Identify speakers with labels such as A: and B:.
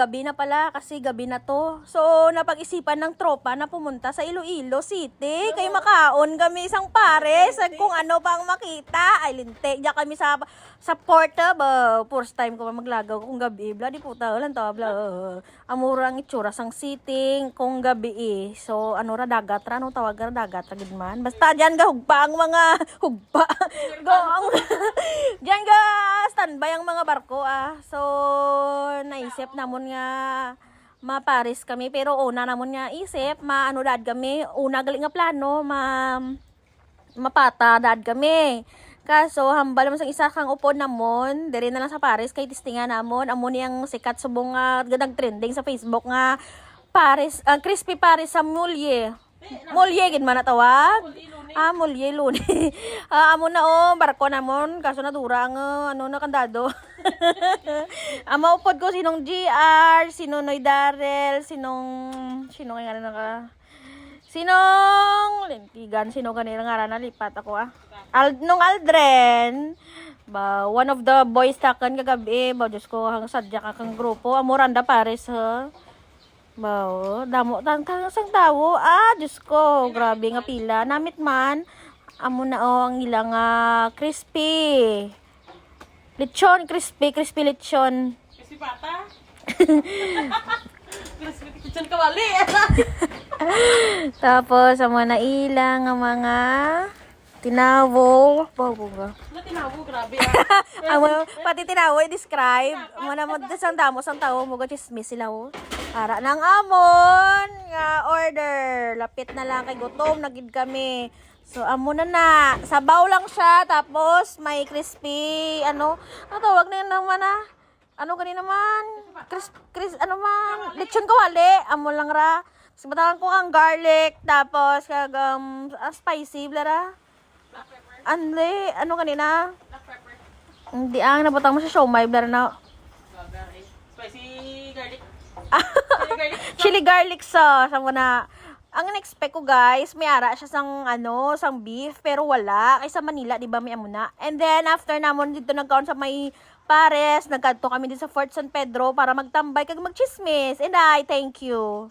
A: gabi na pala kasi gabi na to. So, napag-isipan ng tropa na pumunta sa Iloilo City. Kay makaon kami isang pares at kung ano pang makita. Ay, linte. Diyan kami sa sa portable. First time ko pa maglagaw kung gabi. Bla, di puta. Walang tabla. Amurang itsura sang sitting kung gabi eh. So, ano ra dagat ra. Anong tawag ra dagat ra man. Basta diyan ga hugpa ang mga hugpa. Go ang diyan ga standby ang mga barko ah. So, naisip namon nga maparis kami pero una namon nga isip maano dad kami una gali nga plano ma mapata dad kami. Kaso hambal mo sang isa kang upon namon diri na lang sa Paris kay tistingan namon amo niyang sikat subong nga gadang trending sa Facebook nga Paris ah, crispy Paris sa Mulye Mulye gid man na tawag Ah, mulye luni. ah, amo na oh, barko namon, kaso natura nga, ano na kandado. Amo upod ko sinong GR, sino Noy Darrell, sinong, sino kaya nga naka, sinong, lintigan, sino kanila nga na lipat ako ah. Al, nung Aldren, ba, one of the boys takan kagabi, ba, Diyos ko, hang sadya ka kang grupo, Amoranda Pares, ha. Bao, damo tan kang sang tawo. Ah, Diyos ko, grabe nga pila. Namit man, amo na oh, ang ilang ah, crispy. Lechon, crispy, crispy lechon.
B: Kasi bata. Kasi kitchen kawali.
A: Tapos, amo na ilang ang mga tinawo. Bawo ba?
B: Ano tinawo? Grabe ah.
A: Amo, pati tinawo, i-describe. Amo na mo, sang damo, sang tao mo, chismis sila oh. Ara ng amon nga order. Lapit na lang kay gutom, nagid kami. So, amo na na. Sabaw lang siya, tapos may crispy, ano, ano tawag na naman ah? Ano gani naman? Cris, cris, ano man? Lechon kawali. Amo lang ra. Tapos ko ang garlic, tapos kag um, ah, spicy, blara. Anle, ano kanina? Hindi ang nabutang mo sa siomay, blara na.
B: Spicy garlic. Chili garlic.
A: sauce. Ang na, ang in-expect ko guys, may ara siya sang ano, sang beef, pero wala. Kay sa Manila, di ba may amo na. And then, after namon dito nagkaon sa may Pares, nagkadto kami din sa Fort San Pedro para magtambay kag magchismis. And I thank you.